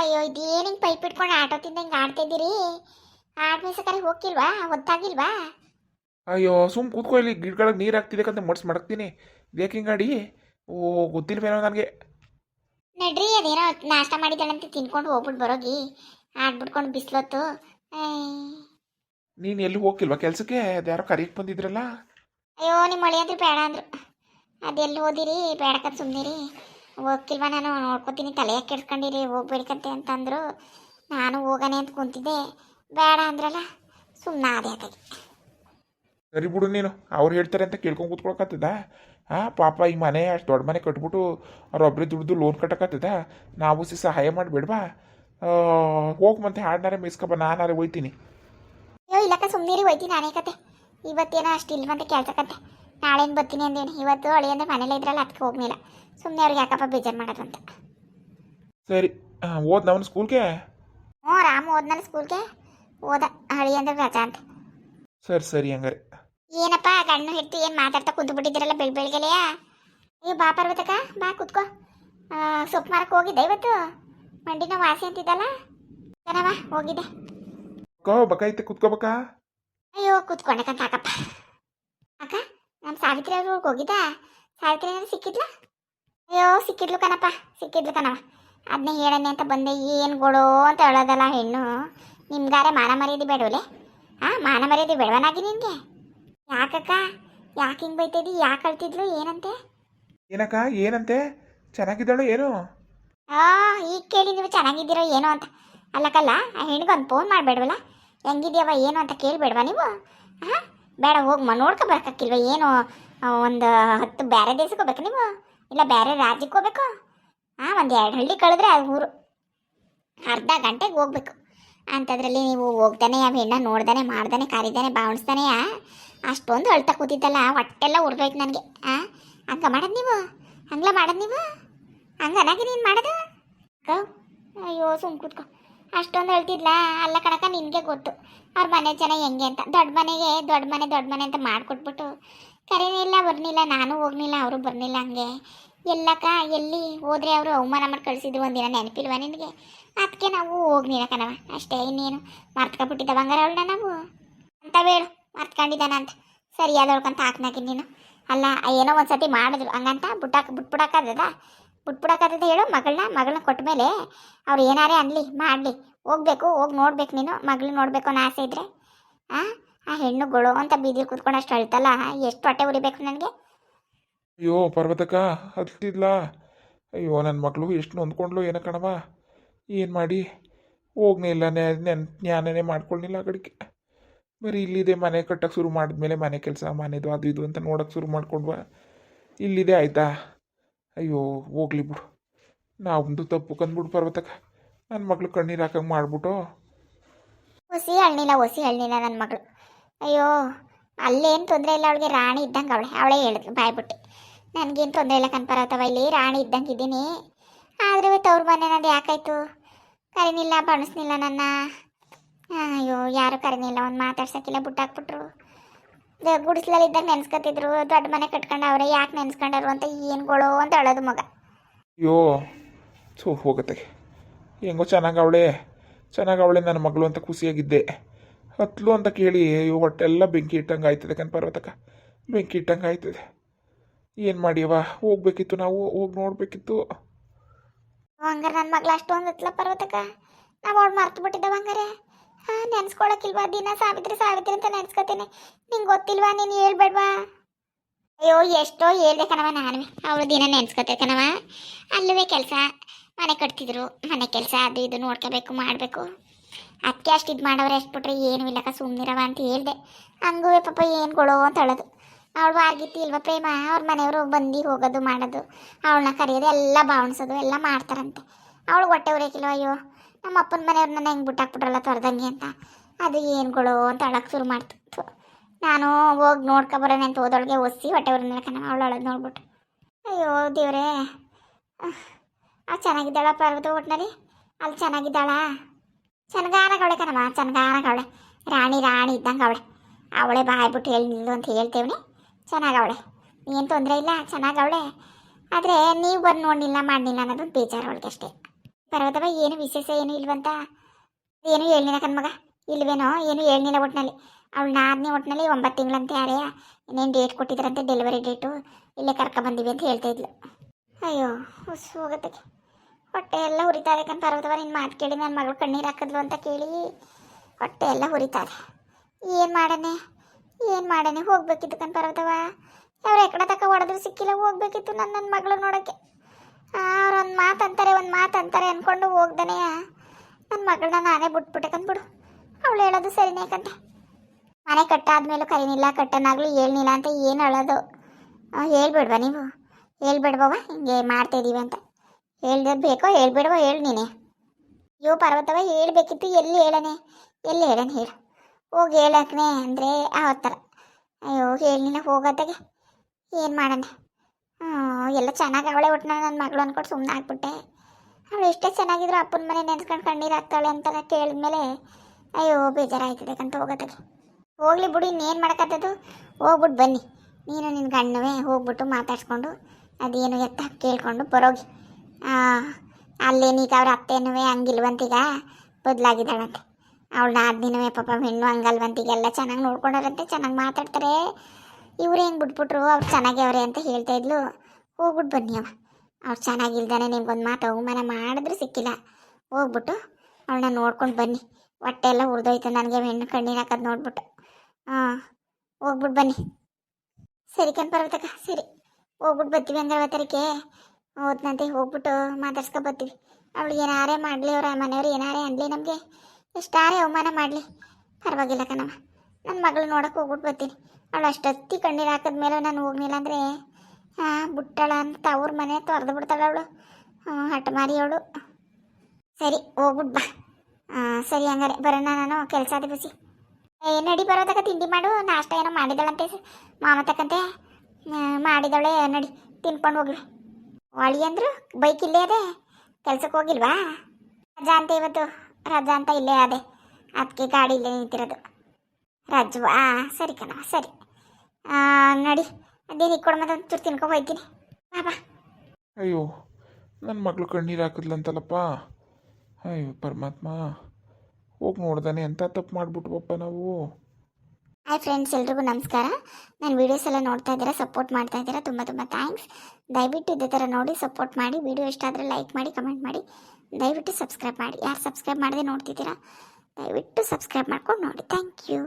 ಅಯ್ಯೋ ಇದೇನು ಪೈಪ್ ಇಟ್ಕೊಂಡು ಆಟೋ ತಿಂದಂಗೆ ಆಡ್ತಾ ಇದ್ದೀರಿ? ಆಡ್ ಮೇಸಕರಿ ಹೋಗಿಲ್ವಾ ಒತ್ತಾಗಿಲ್ವಾ ಅಯ್ಯೋ ಸುಮ್ ಕೂತ್ಕೊ ಇಲ್ಲಿ. ಗಿಡಗಳಿಗೆ ನೀರು ಹಾಕ್ತಿದ್ದಕ್ಕಂತ ಮಡ್ಸ್ ಮಡಕ್ತೀನಿ ಬೇಕಿಂಗ್ ಹಿಂಗಾಡಿ? ಓ ಗೊತ್ತಿಲ್ವೇನೋ ನನಗೆ. ನಡ್ರಿ ಅದೇನೋ ನಾಷ್ಟ ಮಾಡಿದ್ದಾಳಂತ ತಿನ್ಕೊಂಡು ಹೋಗ್ಬಿಟ್ಟು ಬರೋಗಿ. ಆಡ್ಬಿಟ್ಕೊಂಡು ಬಿಸ್ಲೊತ್ತು. ನೀನು ಎಲ್ಲಿ ಹೋಗಿಲ್ವಾ ಕೆಲಸಕ್ಕೆ? ಅದ್ಯಾರೋ ಕರಿಯಕ್ಕೆ ಬಂದಿದ್ರಲ್ಲ? ಅಯ್ಯೋ ನಿಮ್ಮ ಮಳೆ ಅಂದ್ರೆ ಬೇಡ ಅಂದ್ರು. ಅದೆಲ್ಲಿ ಓದಿರಿ? ಬೇಡಕಂತ ಸುಮ್ಮನಿರಿ ಹೋಗ್ತಿಲ್ವ ನಾನು ನೋಡ್ಕೊತೀನಿ ತಲೆ ಕೆಡ್ಸ್ಕೊಂಡಿರಿ ಹೋಗ್ಬೇಡ್ಕಂತೆ ಅಂತಂದ್ರು. ನಾನು ಹೋಗನೆ ಅಂತ ಕುಂತಿದ್ದೆ. ಬೇಡ ಅಂದ್ರಲ್ಲ ಸುಮ್ಮನೆ ಅದೇ ಸರಿ ಬಿಡು ನೀನು ಅವ್ರು ಹೇಳ್ತಾರೆ ಅಂತ ಕೇಳ್ಕೊಂಡು ಕೂತ್ಕೊಳಕತ್ತದ ಹಾಂ ಪಾಪ ಈ ಮನೆ ಅಷ್ಟು ದೊಡ್ಡ ಮನೆ ಕಟ್ಬಿಟ್ಟು ಅವ್ರೊಬ್ಬರೇ ದುಡ್ದು ಲೋನ್ ಕಟ್ಟಕತ್ತದ ನಾವು ಸಿ ಸಹಾಯ ಮಾಡಿಬಿಡ್ವಾ? ಹೋಗಿ ಮತ್ತೆ ಹಾಡ್ನಾರೆ ಮೇಯಿಸ್ಕೊಬ ನಾನಾರೆ ಹೋಯ್ತೀನಿ ಅಯ್ಯೋ ಇಲ್ಲಕ್ಕ ಸುಮ್ಮನಿರಿ ಹೋಯ್ತೀನಿ ನಾನೇ ಕತೆ. ಇವತ್ತೇನೋ ಅಷ್ಟು ಇಲ್ವಂತ ಕೆಲ್ಸಕ್ಕಂತೆ ನಾಳೆನು ಬರ್ತೀನಿ ಅಂದೇನು. ಇವತ್ತು ಅಳಿ ಅಂದ್ರೆ ಮನೇಲಿ ಇದ್ರಲ್ಲ ಅದಕ್ಕೆ ಹೋಗ್ಲಿಲ್ಲ. ಸುಮ್ಮನೆ ಅವ್ರಿಗೆ ಯಾಕಪ್ಪ ಬೇಜಾರು ಮಾಡೋದು ಅಂತ. ಸರಿ ಓದ್ ನಾವು ಸ್ಕೂಲ್ಗೆ ಹ್ಞೂ ರಾಮ್ ಹೋದ್ನಲ್ಲ ಸ್ಕೂಲ್ಗೆ ಓದ ಹಳಿ ಅಂದ್ರೆ ರಜಾ ಅಂತ. ಸರಿ ಸರಿ ಹಂಗಾರೆ. ಏನಪ್ಪ ಗಣ್ಣು ಹಿಡ್ತು ಏನು ಮಾತಾಡ್ತಾ ಕುಂತು ಬಿಟ್ಟಿದ್ದೀರಲ್ಲ ಬೆಳ್ ಬೆಳಗ್ಗೆಲೆಯಾ? ಅಯ್ಯೋ ಬಾ ಪರ್ವತಕ್ಕ ಬಾ ಕುತ್ಕೋ. ಸೊಪ್ಪು ಮಾರಕ್ಕೆ ಹೋಗಿದ್ದೆ ಇವತ್ತು? ಮಂಡಿನ ವಾಸಿ ಅಂತಿದ್ದಲ್ಲ? ಕಣವ ಹೋಗಿದ್ದೆ. ಕೋ ಬಕಾಯ್ತೆ ಕುತ್ಕೋಬೇಕಾ ಅಯ್ಯೋ ಕುತ್ಕೊಂಡಕ್ಕಂತ ಅಕ್ಕಪ್ಪ ಅಕ್ಕ. ನಮ್ಮ ಸಾವಿತ್ರಿ ಅವ್ರ ಹೋಗಿದ್ದ? ಸಾವಿತ್ರಿ ಏನಾದ್ರು ಸಿಕ್ಕಿದ್ಲ? ಅಯ್ಯೋ ಸಿಕ್ಕಿದ್ಲು ಕಣಪ್ಪ ಸಿಕ್ಕಿದ್ಲು ಕಣವ ಅದನ್ನೇ ಹೇಳನೆ ಅಂತ ಬಂದೆ ಏನು ಗೊಡೋ ಅಂತ ಹೇಳೋದಲ್ಲ ಹೆಣ್ಣು. ನಿಮ್ಗಾರೆ ಮಾನ ಮರ್ಯಾದೆ ಬೇಡವಲೆ? ಹಾಂ ಮಾನ ಮರ್ಯಾದೆ ಬೇಡವನಾಗಿ ನಿನಗೆ? ಯಾಕಕ್ಕ? ಯಾಕೆ ಹಿಂಗೆ ಬೈತಿದ್ದಿ ಯಾಕೆ ಅಳ್ತಿದ್ಲು? ಏನಂತೆ? ಏನಕ್ಕ ಏನಂತೆ? ಚೆನ್ನಾಗಿದ್ದಾಳು ಏನು? ಆ ಈಗ ಕೇಳಿ ನೀವು ಚೆನ್ನಾಗಿದ್ದೀರೋ ಏನೋ ಅಂತ. ಅಲ್ಲಕ್ಕಲ್ಲ ಆ ಹೆಣ್ಣಿಗೆ ಒಂದು ಫೋನ್ ಮಾಡಬೇಡವಲ್ಲ? ಹೆಂಗಿದ್ಯವ ಏನು ಅಂತ ಕೇಳಬೇಡವಾ ನೀವು? ಹಾಂ ಬೇಡ ಹೋಗಿ ಮ ನೋಡ್ಕೊ ಬರ್ಕಿಲ್ವ ಏನು ಒಂದು ಹತ್ತು ಬೇರೆ ದೇಶಕ್ಕೆ ಹೋಗ್ಬೇಕು ನೀವು? ಇಲ್ಲ, ಬೇರೆ ರಾಜ್ಯಕ್ಕೆ ಹೋಗ್ಬೇಕು. ಹಾಂ ಒಂದು ಎರಡು ಹಳ್ಳಿ ಕಳೆದ್ರೆ ಅದು ಊರು. ಅರ್ಧ ಗಂಟೆಗೆ ಹೋಗ್ಬೇಕು. ಅಂಥದ್ರಲ್ಲಿ ನೀವು ಹೋಗ್ತಾನೆ, ಆ ಹೆಣ್ಣ ನೋಡ್ದಾನೆ, ಮಾಡ್ದಾನೆ, ಕರಿದಾನೆ, ಬಾವಣಿಸ್ತಾನೆ ಅಷ್ಟೊಂದು ಅಳ್ತಾ ಕೂತಿದ್ದಲ್ಲ, ಹೊಟ್ಟೆಲ್ಲ ಉರ್ದೋಯ್ತು ನನಗೆ. ಹಾಂ ಹಂಗ ಮಾಡೋದು ನೀವು? ಹಂಗ್ಲ ಮಾಡೋದು ನೀವು? ಹಂಗ ಅನಾಗಿ ನೀನು ಮಾಡೋದು? ಅಯ್ಯೋ, ಸುಮ್ ಕೂತ್ಕೊ. ಅಷ್ಟೊಂದು ಹೇಳ್ತಿದ್ಲ ಅಲ್ಲ ಕಣಕ ನಿನಗೆ ಗೊತ್ತು. ಅವ್ರ ಮನೆ ಜನ ಹೆಂಗೆ ಅಂತ. ದೊಡ್ಡ ಮನೆಗೆ ದೊಡ್ಡ ಮನೆ ದೊಡ್ಡ ಮನೆ ಅಂತ ಮಾಡಿಕೊಟ್ಬಿಟ್ಟು ಕರೀನಿಲ್ಲ ಬರ್ನಿಲ್ಲ, ನಾನು ಹೋಗ್ನಿಲ್ಲ, ಅವರು ಬರ್ನಿಲ್ಲ ಹಂಗೆ. ಎಲ್ಲಕ್ಕ, ಎಲ್ಲಿ ಹೋದ್ರೆ ಅವರು ಅವಮಾನ ಮಾಡಿ ಕಳಿಸಿದ್ರು ಒಂದಿನ ನೆನಪಿಲ್ವ ನಿನಗೆ? ಅದಕ್ಕೆ ನಾವು ಹೋಗ್ನಿಲ್ಲ ಕಣವ ಅಷ್ಟೇ ಇನ್ನೇನು. ಮರ್ತ್ಕೊಬಿಟ್ಟಿದ್ದ ಬಂಗಾರ ಅವಳನ್ನ ನಾವು. ಅಂತ ಬೇಡು, ಮರ್ತ್ಕೊಂಡಿದ್ದಾನ ಅಂತ. ಸರಿಯಾದವ್ಕಂತ ಹಾಕ್ನಾಕಿ ನೀನು. ಅಲ್ಲ, ಏನೋ ಒಂದ್ಸತಿ ಮಾಡಿದ್ರು. ಹಂಗಂತ ಬುಟ್ಟಾಕ ಬಿಟ್ಬಿಡಕ್ಕಾಗದ ಬಿಟ್ಬಿಡಕಾದದ ಹೇಳು, ಮಗಳನ್ನ ಮಗಳನ್ನ ಕೊಟ್ಟ ಮೇಲೆ ಅವ್ರು ಏನಾರೇ ಅನ್ಲಿ, ಮಾಡಲಿ. ಹೋಗ್ಬೇಕು, ಹೋಗಿ ನೋಡ್ಬೇಕು ನೀನು ಮಗಳು ನೋಡ್ಬೇಕು ಅನ್ನೋ ಆಸೆ ಇದ್ರೆ. ಆ ಹೆಣ್ಣು ಹೆಣ್ಣುಗಳು ಅಂತ ಬೀದಿ ಕೂತ್ಕೊಂಡು ಅಷ್ಟು ಅಳ್ತಲ್ಲ? ಎಷ್ಟು ಹೊಟ್ಟೆ ಉರಿಬೇಕು ನನಗೆ? ಅಯ್ಯೋ ಪರ್ವತಕ್ಕ ಹತ್ತಿಲ್ಲ ಅಯ್ಯೋ ನನ್ನ ಮಗಳು ಎಷ್ಟು ನೊಂದ್ಕೊಂಡ್ಲು ಏನ ಕಣವ ಏನು ಮಾಡಿ? ಹೋಗ್ನೇ ಇಲ್ಲ ನೆನ್ ಜ್ಞಾನನೇ ಮಾಡ್ಕೊಳ್ಳಿಲ್ಲ ಆ ಕಡೆಗೆ. ಬರೀ ಇಲ್ಲಿದೆ ಮನೆ ಕಟ್ಟಕ್ಕೆ ಶುರು ಮಾಡಿದ್ಮೇಲೆ ಮನೆ ಕೆಲಸ ಮನೆದು ಅದು ಇದು ಅಂತ ನೋಡೋಕೆ ಶುರು ಮಾಡ್ಕೊಂಡ್ವ. ಇಲ್ಲಿದೆ ಆಯ್ತಾ? ಅಯ್ಯೋ ಹೋಗ್ಲಿ ಬಿಡು. ನಾವೊಂದು ತಪ್ಪು ಕಂದ್ಬಿಡು ಪರ್ವತಕ್ಕ. ನನ್ನ ಮಗಳು ಕಣ್ಣೀರು ಹಾಕಂಗೆ ಮಾಡಿಬಿಟ್ಟು ಹೊಸಿ ಹಳ್ಳಿಲ್ಲ ಹೊಸಿ ಹಳ್ಳಿಲ್ಲ ನನ್ನ ಮಗಳು. ಅಯ್ಯೋ, ಅಲ್ಲೇನು ತೊಂದರೆ ಇಲ್ಲ ಅವಳಿಗೆ, ರಾಣಿ ಇದ್ದಂಗೆ ಅವಳೆ. ಅವಳೇ ಹೇಳಿದ್ಲು, ಬಾಯ್ಬಿಟ್ಟು. ನನಗೇನು ತೊಂದರೆ ಇಲ್ಲ ಕನ್ಪರತ್ತವ ಇಲ್ಲಿ ರಾಣಿ ಇದ್ದಂಗೆ ಇದ್ದೀನಿ. ಆದರೆ ತವ್ರ ಮನೆ ನಂದು ಯಾಕಾಯ್ತು? ಕರಿನಿಲ್ಲ, ಬಣಿಸ್ನಿಲ್ಲ ನನ್ನ. ಅಯ್ಯೋ, ಯಾರು ಕರಿನಿಲ್ಲ, ಒಂದು ಮಾತಾಡ್ಸೋಕ್ಕಿಲ್ಲ, ಬುಟ್ಟಾಕ್ಬಿಟ್ರು. ಗುಡಿಸ್ಲಲ್ಲಿ ಇದ್ದಾಗ ನೆನ್ಸ್ಕೊತಿದ್ರು, ದೊಡ್ಡ ಮನೆ ಕಟ್ಕೊಂಡು ಅವ್ರೆ, ಯಾಕೆ ನೆನ್ಸ್ಕೊಂಡರು ಅಂತ ಏನುಗಳು ಅಂತ ಹೇಳೋದು ಮಗ. ಅಯ್ಯೋ ಸೊ ಹೋಗತ್ತೆ. ಹೆಂಗೋ ಚೆನ್ನಾಗವಳೆ ಅವಳೆ. ಚೆನ್ನಾಗಿ ಅವಳೆ ನನ್ನ ಮಗಳು ಅಂತ ಖುಷಿಯಾಗಿದ್ದೆ. ಹತ್ಲು ಅಂತ ಕೇಳಿ, ಅಯ್ಯೋ, ಹೊಟ್ಟೆಲ್ಲ ಬೆಂಕಿ ಇಟ್ಟಂಗೆ ಆಯ್ತದೆ ಕಣ್ ಪರ್ವತಕ್ಕ. ಬೆಂಕಿ ಇಟ್ಟಂಗೆ ಆಯ್ತದೆ. ಏನು ಮಾಡಿಯವ ಹೋಗ್ಬೇಕಿತ್ತು ನಾವು, ಹೋಗಿ ನೋಡಬೇಕಿತ್ತು. ಹಂಗಾರೆ ನನ್ನ ಮಗ್ಳು ಅಷ್ಟೊಂದು ಹತ್ಲ ಪರ್ವತಕ್ಕ. ನಾವು ಅವಳು ಮರ್ತು ಬಿಟ್ಟಿದ್ದವ ಹಂಗಾರೆ. ಹಾಂ ನೆನ್ಸ್ಕೊಳಕ್ಕಿಲ್ವಾ ದಿನ ಸಾವಿತ್ರಿ ಸಾವಿತ್ರಿ ಅಂತ ನೆನ್ಸ್ಕೊತೀನಿ. ನಿಂಗೆ ಗೊತ್ತಿಲ್ವಾ? ನೀನು ಹೇಳ್ಬೇಡ್ವಾ? ಅಯ್ಯೋ, ಎಷ್ಟೋ ಹೇಳ್ದೆ ಕಣವ ನಾನು ಅವಳು ದಿನ ನೆನ್ಸ್ಕೊತೆ ಕಣವ ಅಲ್ಲವೇ ಕೆಲಸ. ಮನೆ ಕಟ್ತಿದ್ರು. ಮನೆ ಕೆಲಸ, ಅದು ಇದು ನೋಡ್ಕೋಬೇಕು, ಮಾಡಬೇಕು. ಅದಕ್ಕೆ ಅಷ್ಟು ಇದು ಮಾಡವ್ರೆ ಎಷ್ಟು ಬಿಟ್ರೆ ಏನು ಇಲ್ಲಕ್ಕ ಸುಮ್ಮನಿರವ ಅಂತ ಹೇಳ್ದೆ. ಹಂಗೂ ಪಾಪ, ಏನು ಕೊಡೋ ಅಂತ ಹೇಳೋದು. ಅವಳು ಆಗಿತ್ತು ಇಲ್ವಾ ಪ್ರೇಮ? ಅವ್ರ ಮನೆಯವರು ಬಂದು ಹೋಗೋದು, ಮಾಡೋದು, ಅವಳನ್ನ ಕರೆಯೋದು, ಎಲ್ಲ ಬಾವಣಿಸೋದು, ಎಲ್ಲ ಮಾಡ್ತಾರಂತೆ. ಅವಳು ಹೊಟ್ಟೆ ಉರಿಯಕ್ಕಿಲ್ವ ಅಯ್ಯೋ ನಮ್ಮ ಅಪ್ಪನ ಮನೆಯವ್ರನ್ನ ಹೆಂಗೆ ಬಿಟ್ಟಾಕ್ಬಿಟ್ರಲ್ಲ ತೊರೆದಂಗೆ ಅಂತ. ಅದು ಏನು ಏನ್ಗಳು ಅಂತ ಅಳಕ್ಕೆ ಶುರು ಮಾಡ್ತು. ನಾನು ಹೋಗಿ ನೋಡ್ಕೊಬರೋಣ ಅಂತ ಹೋದೊಳಗೆ ಒಸಿ ಹೊಟ್ಟೆ ಉರಿನ ಕಣ ಅವಳು ಅಳೋದು ನೋಡ್ಬಿಟ್ಟು ಅಯ್ಯೋ, ದೇವ್ರೇ. ಆ ಚೆನ್ನಾಗಿದ್ದಾಳ ಪರ್ವತ ಒಟ್ಟಿನಲ್ಲಿ ಅಲ್ಲಿ ಚೆನ್ನಾಗಿದ್ದಾಳ? ಚನಗಾನಗವಳೆ ಕಣಮ್ಮ ಚನಗಾನಗವಳೆ ರಾಣಿ ರಾಣಿ ಇದ್ದಂಗೆ ಅವಳೆ ಅವಳೆ ಬಾಯ್ಬಿಟ್ಟು ಹೇಳಿ ನಿಲ್ಲು ಅಂತ ಹೇಳ್ತೇವನಿ. ಚೆನ್ನಾಗವಳೆ ಏನು ತೊಂದರೆ ಇಲ್ಲ ಚೆನ್ನಾಗವಳೆ ಆದರೆ ನೀವು ಬಂದು ನೋಡಲಿಲ್ಲ ಮಾಡಲಿಲ್ಲ ಅನ್ನೋದು ಬೇಜಾರು ಅವಳಿಗೆ ಅಷ್ಟೇ ಪರ್ವತವ ಏನು ವಿಶೇಷ ಏನು ಇಲ್ವಂತ? ಏನು ಹೇಳಿಲ್ಲ ಕಣ್ಮಗ. ಇಲ್ವೇನೋ, ಏನು ಹೇಳಿಲ್ಲ ಒಟ್ಟಿನಲ್ಲಿ ಅವಳು ನಾದನೇ ಒಟ್ಟಿನಲ್ಲಿ ಒಂಬತ್ತು ತಿಂಗಳಂತೆ ಯಾರೇ, ಇನ್ನೇನು ಡೇಟ್ ಕೊಟ್ಟಿದ್ರಂತೆ ಡೆಲಿವರಿ ಡೇಟು ಇಲ್ಲೇ ಕರ್ಕೊಂಬಂದಿವಿ ಅಂತ ಹೇಳ್ತಾ ಇದ್ಲು. ಅಯ್ಯೋ ಹುಸು ಹೋಗತ್ತಕ್ಕೆ ಹೊಟ್ಟೆ ಎಲ್ಲ ಹುರಿತಾರೆ ಕಣ್ ಪರ್ವತವ ನಿನ್ನ ಮಾತು ಕೇಳಿ ನನ್ನ ಮಗಳು ಕಣ್ಣೀರು ಹಾಕಿದ್ಲು ಅಂತ ಕೇಳಿ ಹೊಟ್ಟೆ ಎಲ್ಲ ಹುರಿತಾರೆ ಏನು ಮಾಡನೆ? ಏನು ಮಾಡನೆ? ಹೋಗ್ಬೇಕಿತ್ತು ಕಣ್ ಪರ್ವತವ ಅವ್ರು ಎಕಡೆ ತಕ ಹೊಡೆದ್ರು ಸಿಕ್ಕಿಲ್ಲ, ಹೋಗ್ಬೇಕಿತ್ತು ನನ್ನ ನನ್ನ ಮಗಳು ನೋಡೋಕ್ಕೆ. ಅವ್ರು ಒಂದು ಮಾತು ಅಂತಾರೆ, ಒಂದು ಮಾತು ಅಂತಾರೆ ಅಂದ್ಕೊಂಡು ಹೋಗ್ದನೇ. ನನ್ನ ಮಗಳನ್ನ ನಾನೇ ಬಿಟ್ಬಿಟ್ಟೆ ಕಂದ್ಬಿಡು ಅವಳು ಹೇಳೋದು ಸರಿನೇ ಕಂತೆ. ಮನೆ ಕಟ್ಟಾದ್ಮೇಲೂ ಕರೀನಿಲ್ಲ, ಕಟ್ಟನಾಗ್ಲಿ ಹೇಳ್ನಿಲ್ಲ ಅಂತ ಏನು ಹೇಳೋದು? ಹೇಳ್ಬಿಡ್ವಾ ನೀವು? ಹೇಳ್ಬೇಡ್ಬವ ಹಿಂಗೆ ಮಾಡ್ತಾ ಅಂತ. ಹೇಳ್ದದ್ದು ಬೇಕೋ ಹೇಳ್ಬೇಡ್ವೋ ಹೇಳು ನೀನೆ. ಅಯ್ಯೋ ಪರ್ವತವ ಹೇಳ್ಬೇಕಿತ್ತು ಎಲ್ಲಿ ಹೇಳನೆ? ಎಲ್ಲಿ ಹೇಳನೆ ಹೇಳು. ಹೋಗಿ ಹೇಳಕ್ನೆ ಅಂದರೆ ಆ ಥರ ಅಯ್ಯೋ ಹೇಳಿನ ಹೋಗೋದಾಗೆ. ಏನು ಮಾಡೋಣ ಎಲ್ಲ ಚೆನ್ನಾಗಿ ಅವಳೆ ಒಟ್ಟಿನ ನನ್ನ ಮಗಳು ಅಂದ್ಕೊಂಡು ಸುಮ್ಮನೆ ಆಗ್ಬಿಟ್ಟೆ. ಅವಳು ಎಷ್ಟೇ ಚೆನ್ನಾಗಿದ್ರು ಅಪ್ಪನ ಮನೆ ನೆನ್ಸ್ಕೊಂಡು ಕಣ್ಣೀರು ಹಾಕ್ತಾಳೆ ಅಂತ ಕೇಳಿದ್ಮೇಲೆ, ಅಯ್ಯೋ ಬೇಜಾರಾಯ್ತದೆ ಅಂತ ಹೋಗೋದಕ್ಕೆ ಹೋಗ್ಲಿ ಬಿಡು, ಇನ್ನೇನು ಮಾಡಕತ್ತದು? ಹೋಗ್ಬಿಟ್ಟು ಬನ್ನಿ. ನೀನು ನಿನ್ನ ಗಣ್ಣವೇ ಹೋಗ್ಬಿಟ್ಟು ಮಾತಾಡ್ಸ್ಕೊಂಡು, ಅದೇನು ಎತ್ತ ಕೇಳಿಕೊಂಡು ಬರೋಗಿ. ಅಲ್ಲೇನೀಗ ಅವ್ರ ಅತ್ತೆನೂ ಹಂಗಿಲ್ವಂತೀಗ? ಬದಲಾಗಿದ್ದಾಳಂತೆ. ಅವಳು ನಾದಿನವೇ ಪಾಪ ಹೆಣ್ಣು ಹಂಗಲ್ವಂತೀಗೆಲ್ಲ ಚೆನ್ನಾಗಿ ನೋಡ್ಕೊಂಡಾರಂತೆ, ಚೆನ್ನಾಗಿ ಮಾತಾಡ್ತಾರೆ. ಇವ್ರು ಹೆಂಗೆ ಬಿಟ್ಬಿಟ್ರು? ಅವ್ರು ಚೆನ್ನಾಗಿ ಅವ್ರೆ ಅಂತ ಹೇಳ್ತಾ ಇದ್ಲು. ಹೋಗ್ಬಿಟ್ಟು ಬನ್ನಿ ಅವ. ಅವ್ರು ಚೆನ್ನಾಗಿಲ್ದಾನೆ ನಿಮ್ಗೊಂದು ಮಾತು ಅವಮಾನ ಮಾಡಿದ್ರು ಸಿಕ್ಕಿಲ್ಲ. ಹೋಗ್ಬಿಟ್ಟು ಅವಳನ್ನ ನೋಡ್ಕೊಂಡು ಬನ್ನಿ. ಹೊಟ್ಟೆ ಎಲ್ಲ ಉರಿದೋಯ್ತು, ನನಗೆ ಹೆಣ್ಣು ಕಣ್ಣೀರು ಹಾಕೋದು ನೋಡ್ಬಿಟ್ಟು. ಹಾಂ ಹೋಗ್ಬಿಟ್ಟು ಬನ್ನಿ. ಸರಿ ಕಣ್ ಸರಿ. ಹೋಗ್ಬಿಟ್ಟು ಬರ್ತೀವಿ ಅಂದ್ರೆ ಅವತ್ತರಿಕೆ ಹೋದ್ನಂತೆ ಹೋಗ್ಬಿಟ್ಟು ಮಾತಾಡ್ಸ್ಕೊ ಬರ್ತೀವಿ. ಅವಳು ಏನಾರೇ ಮಾಡಲಿ ಅವ್ರ ಮನೆಯವ್ರು ಏನಾರೇ ಅನ್ಲಿ ನಮಗೆ. ಎಷ್ಟಾರೇ ಅವಮಾನ ಮಾಡಲಿ. ಪರವಾಗಿಲ್ಲ ಕಣಮ್ಮ ನನ್ನ ಮಗಳು ನೋಡಕ್ಕೆ ಹೋಗ್ಬಿಟ್ಟು ಬರ್ತೀನಿ. ಅವಳು ಅಷ್ಟೊತ್ತಿ ಕಣ್ಣೀರು ಹಾಕಿದ್ಮೇಲೆ ನಾನು ಹೋಗ್ಲಿಲ್ಲ ಅಂದರೆ ಹಾಂ ಬಿಟ್ಟಳ ಅಂತ ಅವ್ರ ಮನೆ ತೊರೆದು ಬಿಡ್ತಾಳೆ ಅವಳು. ಹಠ ಮಾರಿ ಅವಳು. ಸರಿ ಹೋಗ್ಬಿಟ್ಟು ಬಾ. ಸರಿ ಹಂಗಾರೆ ಬರೋಣ ನಾನು ಕೆಲಸ ಅದೇ ಬಸಿ. ಏ ನಡಿ ಬರೋದಕ್ಕ ತಿಂಡಿ ಮಾಡು ನಾಷ್ಟ ಏನೋ ಮಾಡಿದಳಂತೆ ಮಾಮ ತಕ್ಕಂತೆ ಆ, ಮಾಡಿದವಳೆ ನಡಿ ತಿನ್ಕೊಂಡು ಹೋಗ್ಲಿ. ಒಳಿ ಅಂದ್ರು, ಬೈಕ್ ಇಲ್ಲೇ ಅದೇ ಕೆಲ್ಸಕ್ಕೆ ಹೋಗಿಲ್ವಾ? ರಜಾ ಅಂತ ಇವತ್ತು, ರಜಾ ಅಂತ ಇಲ್ಲೇ ಅದೇ ಅದಕ್ಕೆ ಗಾಡಿ ಇಲ್ಲೇ ನಿಂತಿರೋದು. ರಜ್ವಾ ಸರಿ ಕಣ ಸರಿ. ನಡಿ, ಅದೇನು ಇಕ್ಕೊಡ ಮತ್ತೆ ಒಂಚೂರು ತಿನ್ಕೊಂಡು ಹೋಗ್ತೀನಿ ಬಾಬಾ ಅಯ್ಯೋ ನನ್ನ ಮಗಳು ಕಣ್ಣೀರು ಹಾಕಿದ್ಲಂತಲ್ಲಪ್ಪ. ಅಯ್ಯೋ, ಪರಮಾತ್ಮ. ಹೋಗಿ ನೋಡ್ದಾನೆ ಅಂತ ತಪ್ಪು ಮಾಡಿಬಿಟ್ವಪ್ಪ ನಾವು. ಹಾಯ್ ಫ್ರೆಂಡ್ಸ್ ಎಲ್ರಿಗೂ ನಮಸ್ಕಾರ. ನಾನು ವೀಡಿಯೋಸ್ ಎಲ್ಲ ನೋಡ್ತಾ ಇದ್ದೀರಾ ಸಪೋರ್ಟ್ ಮಾಡ್ತಾ ಇದ್ದೀರಾ, ತುಂಬ ತುಂಬ ಥ್ಯಾಂಕ್ಸ್ ದಯವಿಟ್ಟು ಇದೇ ಥರ ನೋಡಿ ಸಪೋರ್ಟ್ ಮಾಡಿ ವಿಡಿಯೋ ಇಷ್ಟ ಲೈಕ್ ಮಾಡಿ ಕಮೆಂಟ್ ಮಾಡಿ. ದಯವಿಟ್ಟು ಸಬ್ಸ್ಕ್ರೈಬ್ ಮಾಡಿ. ಯಾರು ಸಬ್ಸ್ಕ್ರೈಬ್ ಮಾಡದೆ ನೋಡ್ತಿದ್ದೀರಾ, ದಯವಿಟ್ಟು ಸಬ್ಸ್ಕ್ರೈಬ್ ಮಾಡ್ಕೊಂಡು ನೋಡಿ. Thank you